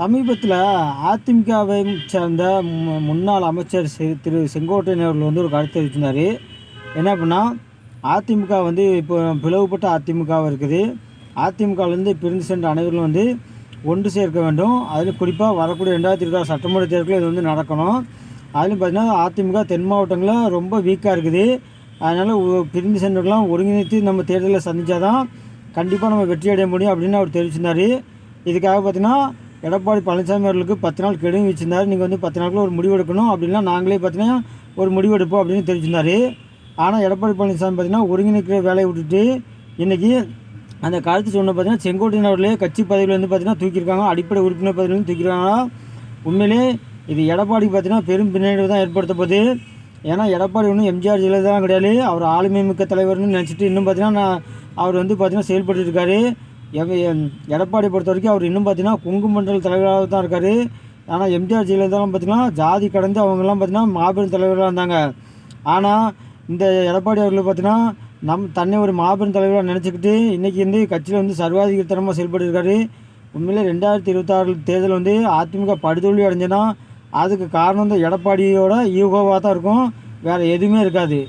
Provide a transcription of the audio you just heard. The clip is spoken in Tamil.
சமீபத்தில் அதிமுகவை சேர்ந்த மு- முன்னாள் அமைச்சர் திரு செங்கோட்டையன் அவர்கள் வந்து ஒரு கருத்து தெரிவிச்சிருந்தார். என்ன அப்படின்னா அதிமுக வந்து இப்போ பிளவுபட்ட அதிமுகவாக இருக்குது. அதிமுகவிலேருந்து பிரிந்து சென்ற அனைவரும் வந்து ஒன்று சேர்க்க வேண்டும். அதில் குறிப்பாக வரக்கூடிய ரெண்டாயிரத்தி இருபது சட்டமன்ற தேர்தலில் இது வந்து நடக்கணும். அதுலேயும் பார்த்திங்கன்னா அதிமுக தென் மாவட்டங்களில் ரொம்ப வீக்காக இருக்குது. அதனால் பிரிந்து சென்றவர்களாம் ஒருங்கிணைத்து நம்ம தேர்தலில் சந்திச்சாதான் கண்டிப்பாக நம்ம வெற்றி அடைய முடியும் அப்படின்னு அவர் தெரிவிச்சிருந்தார். இதுக்காக பார்த்தீங்கன்னா எடப்பாடி பழனிசாமி அவர்களுக்கு பத்து நாள் கெடுவி வச்சிருந்தார். நீங்கள் வந்து பத்து நாளுக்குள்ள ஒரு முடிவு எடுக்கணும் அப்படின்னா நாங்களே பார்த்தீங்கன்னா ஒரு முடிவு எடுப்போம் அப்படின்னு தெரிவிச்சிருந்தார். ஆனால் எடப்பாடி பழனிசாமி பார்த்தீங்கன்னா ஒருங்கிணைக்கிற வேலையை விட்டுட்டு இன்றைக்கி அந்த காலத்து சொன்ன பார்த்தீங்கன்னா செங்கோட்டையன் அவர்களே கட்சி பதவியில் வந்து பார்த்தீங்கன்னா தூக்கியிருக்காங்க. அடிப்படை உறுப்பினர் பதவியிலேருந்து தூக்கியிருக்காங்க. உண்மையிலே இது எடப்பாடி பார்த்தீங்கன்னா பெரும் பின்னடைவு தான் ஏற்படுத்த ஏன்னா எடப்பாடி ஒன்றும் எம்ஜிஆர் ஜெயலலிதா கிடையாது. அவர் ஆளுமை மிக்க தலைவர்னு நினச்சிட்டு இன்னும் பார்த்தீங்கன்னா நான் அவர் வந்து பார்த்தீங்கன்னா செயல்பட்டு இருக்காரு. எடப்பாடி பொறுத்த வரைக்கும் அவர் இன்னும் பார்த்தீங்கன்னா கொங்கு மண்டல தலைவராக தான் இருக்கார். ஆனால் எம்ஜிஆர் ஜெயலலிதாலாம் பார்த்தீங்கன்னா ஜாதி கடந்து அவங்கெல்லாம் பார்த்தீங்கன்னா மாபெரும் தலைவராக இருந்தாங்க. ஆனால் இந்த எடப்பாடி அவர்கள் பார்த்தீங்கன்னா நம் தன்னை ஒரு மாபெரும் தலைவராக நினச்சிக்கிட்டு இன்றைக்கி வந்து கட்சியில் வந்து சர்வாதிகாரத்தனமாக செயல்பட்டுருக்காரு உண்மையிலே ரெண்டாயிரத்தி இருபத்தாறு தேர்தல் வந்து அதிமுக படுதோல்வி அடைஞ்சேன்னா அதுக்கு காரணம் இந்த எடப்பாடியோட ஈகோவாக தான் இருக்கும். வேறு எதுவுமே இருக்காது.